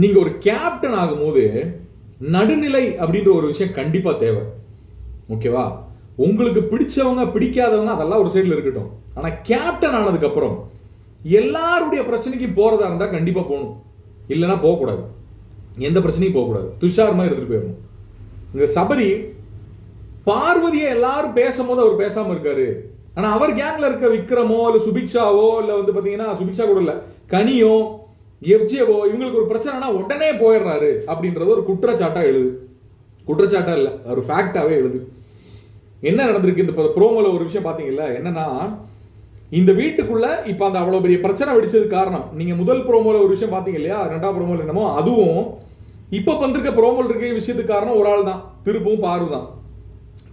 நீங்க ஒரு கேப்டன் ஆகும்போது நடுநிலை அப்படின்ற ஒரு விஷயம் கண்டிப்பா தேவை. ஓகேவா? உங்களுக்கு பிடிச்சவங்க பிடிக்காதவங்க அதெல்லாம் ஒரு சைடில் இருக்கட்டும். ஆனால் கேப்டன் ஆனதுக்கப்புறம் எல்லாருடைய பிரச்சனைக்கும் போகிறதா இருந்தால் கண்டிப்பாக போகணும். இல்லைன்னா போகக்கூடாது. எந்த பிரச்சனையும் போகக்கூடாது. துஷார் மாதிரி எடுத்துகிட்டு போயிடணும். இந்த சபரி பார்வதியை எல்லாரும் பேசும்போது அவர் பேசாமல் இருக்காரு. ஆனால் அவர் கேங்கில் இருக்க விக்ரமோ இல்லை சுபிக்ஷாவோ இல்லை வந்து பார்த்தீங்கன்னா சுபிக்ஷா கூட இல்லை கனியோ எஃப்ஜிஓ இவங்களுக்கு ஒரு பிரச்சனைனா உடனே போயிடுறாரு அப்படின்றது ஒரு குற்றச்சாட்டாக எழுது. குற்றச்சாட்டா இல்லை ஒரு ஃபேக்டாகவே எழுது. என்ன நடந்திருக்கு? இந்த ப்ரோமோல ஒரு விஷயம் பாத்தீங்கல்ல என்னன்னா இந்த வீட்டுக்குள்ள இப்போ அந்த அவ்வளோ பெரிய பிரச்சனை வெடிச்சது காரணம். நீங்க முதல் ப்ரோமோல ஒரு விஷயம் பார்த்தீங்க இல்லையா? ரெண்டாவது ப்ரோமோல என்னமோ அதுவும் இப்போ வந்திருக்க ப்ரோமோல் இருக்க விஷயத்துக்கு காரணம் ஒரு ஆள் தான். திருப்பவும் பாரு தான்.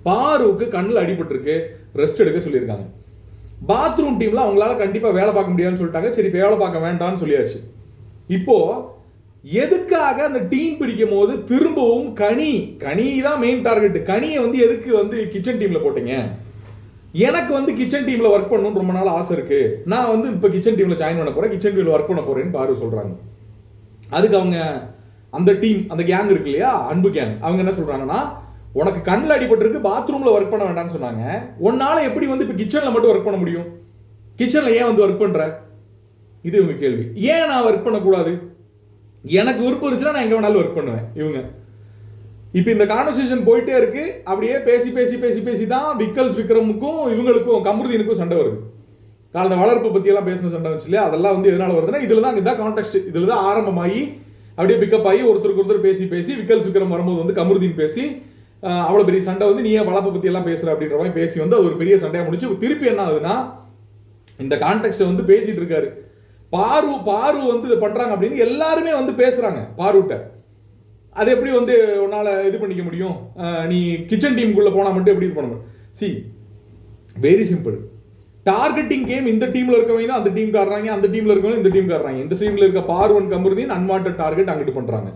பாருவுக்கு கண்ணில் அடிபட்டிருக்கு. ரெஸ்ட் எடுக்க சொல்லியிருக்காங்க. பாத்ரூம் டீம்ல அவங்களால கண்டிப்பா வேலை பார்க்க முடியாதுன்னு சொல்லிட்டாங்க. சரி இப்போ வேலை பார்க்க வேண்டாம்னு சொல்லியாச்சு. இப்போ எதுக்காக அந்த டீம் பிரிக்கும் போது திரும்பவும் கனி கனி தான் மெயின் டார்கெட் கனியை வந்து எதுக்கு வந்து கிச்சன் டீம்ல போட்டீங்க? எனக்கு வந்து கிச்சன் டீம்ல ஒர்க் பண்ணணும்னு ரொம்ப நாள் ஆசை இருக்கு. நான் வந்து இப்போ கிச்சன் டீம்ல ஜாயின் பண்ண போறேன். கிச்சன் டீம்ல ஒர்க் பண்ண போறேன்னு பாரு சொல்றாங்க. அதுக்கு அவங்க அந்த டீம் அந்த கேங் இருக்கு இல்லையா? அன்பு கேங் அவங்க என்ன சொல்றாங்கன்னா உனக்கு கண்ணில் அடிபட்டிருக்கு பாத்ரூம்ல ஒர்க் பண்ண வேண்டாம்னு சொன்னாங்க. உன்னால எப்படி வந்து இப்போ கிச்சன்ல மட்டும் ஒர்க் பண்ண முடியும்? கிச்சன்ல ஏன் வந்து ஒர்க் பண்ற? இது இவங்க கேள்வி. ஏன் நான் ஒர்க் பண்ணக்கூடாது? எனக்கு விருப்பம் இருந்துச்சுன்னா நான் எங்கே வேணாலும் ஒர்க் பண்ணுவேன் இவங்க. இப்போ இந்த கான்வர்சேஷன் போயிட்டே இருக்கு. அப்படியே பேசி பேசி பேசி பேசி தான் விக்கல்ஸ் விக்ரமுக்கும் இவங்களுக்கும் கமருதீனுக்கும் சண்டை வருது. காலந்த வளர்ப்பு பற்றியெல்லாம் பேசின சண்டை வச்சு இல்லையா? அதெல்லாம் வந்து எதனால் வருதுன்னா இதில் தான் இதான் கான்டெக்ட் இதில் தான் ஆரம்பமாகி அப்படியே பிக்கப் ஆகி ஒருத்தருக்கு ஒருத்தர் பேசி பேசி விக்கல்ஸ் விக்ரம் வரும்போது வந்து கமருதீன் பேசி அவ்வளோ பெரிய சண்டை வந்து நீ ஏன் வளர்ப்பை பற்றியெல்லாம் பேசுகிற அப்படின்ற மாதிரி பேசி வந்து அது ஒரு பெரிய சண்டையாக முடிச்சு. திருப்பி என்ன ஆகுதுன்னா இந்த கான்டெக்ட்டை வந்து பேசிகிட்டு இருக்காரு. பாரு பாரு வந்து இதை அப்படின்னு எல்லாருமே வந்து பேசுகிறாங்க பாருட்ட. அது எப்படி வந்து உன்னால் இது பண்ணிக்க முடியும்? நீ கிச்சன் டீமுக்குள்ளே போனால் மட்டும் எப்படி இது பண்ண முடியும்? See very simple targeting game இந்த டீமில் இருக்கவங்க தான் அந்த டீம் காடுறாங்க அந்த டீமில் இருக்கவங்க இந்த டீம் காடுறாங்க இந்த டீமில் இருக்க பார்வன் கமருதீன் அன்வான்ட் டார்கெட் அங்கிட்டு பண்ணுறாங்க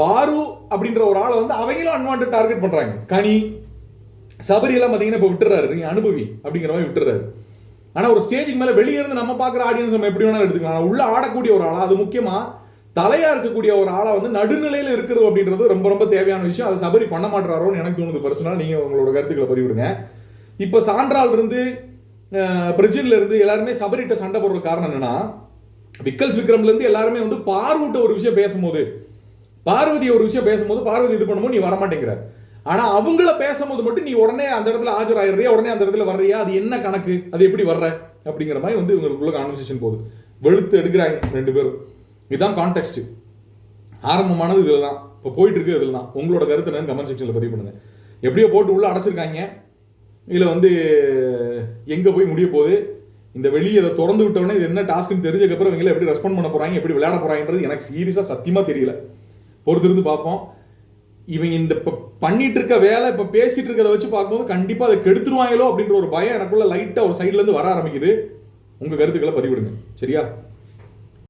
பாரு அப்படின்ற ஒரு ஆளை வந்து அவங்களும் அன்வான்ட் டார்கெட் பண்ணுறாங்க கனி சபரி எல்லாம் இப்போ விட்டுறாரு. நீ அனுபவி அப்படிங்கிற மாதிரி விட்டுறாரு. ஆனால் ஒரு ஸ்டேஜுக்கு மேலே வெளியே இருந்து நம்ம பார்க்குற ஆடியன்ஸ் நம்ம எப்படி வேணாலும் எடுத்துக்கலாம். உள்ளே உள்ள ஆடக்கூடிய ஒரு ஆளாக அது முக்கியமாக தலையாக இருக்கக்கூடிய ஒரு ஆளாக வந்து நடுநிலையில் இருக்கிறது அப்படின்றது ரொம்ப ரொம்ப தேவையான விஷயம். அது சபரி பண்ண மாட்டாரோன்னு எனக்கு தோணுது பர்சனலாக நீங்கள் உங்களோட கருத்துக்களை பதிவிடுங்க. இப்போ சான்றால் இருந்து அஹ், பிரஜின்ல இருந்து எல்லாருமே சபரிட்ட சண்டை போடுற காரணம் என்னன்னா விக்கல்ஸ் விக்ரம்ல இருந்து எல்லாருமே வந்து பார்வூட்ட ஒரு விஷயம் பேசும்போது பார்வதி ஒரு விஷயம் பேசும்போது பார்வதி இது பண்ணும்போது நீ வரமாட்டேங்கிற. ஆனால் அவங்கள பேசும்போது மட்டும் நீ உடனே அந்த இடத்துல ஆஜராயிடுறியா? உடனே அந்த இடத்துல வர்றியா? அது என்ன கணக்கு? அது எப்படி வர்ற? அப்படிங்கிற மாதிரி வந்து இவங்களுக்குள்ள கான்வர்சேஷன் போகுது. வெளுத்து எடுக்கிறாங்க ரெண்டு பேரும். இதுதான் கான்டெக்ட் ஆரம்பமானது இதில் தான் இப்போ போயிட்டு இருக்கு இதில் தான் உங்களோட கருத்து என்னன்னு கமெண்ட் செக்ஷனில் பதிவு பண்ணுங்க. எப்படியோ போட்டு உள்ள அடைச்சிருக்காங்க. இதில் வந்து எங்கே போய் முடிய போகுது? இந்த வெளியே இதை திறந்து விட்டவொடனே இது என்ன டாஸ்க்னு தெரிஞ்சதுக்கப்புறம் இவங்களை எப்படி ரெஸ்பாண்ட் பண்ண போகிறாங்க எப்படி விளையாட போகிறாங்கன்றது எனக்கு சீரியஸாக சத்தியமாக தெரியல. பொறுத்திருந்து பார்ப்போம். இவங்க இந்த இப்போ பண்ணிட்டு இருக்க வேலை இப்போ பேசிட்டு இருக்கிறத வச்சு பார்க்கும்போது கண்டிப்பாக அதை கெடுத்துருவாங்களோ அப்படின்ற ஒரு பயம் எனக்குள்ள லைட்டாக ஒரு சைட்லேருந்து வர ஆரம்பிக்குது. உங்கள் கருத்துக்களை பதிவிடுங்க. சரியா?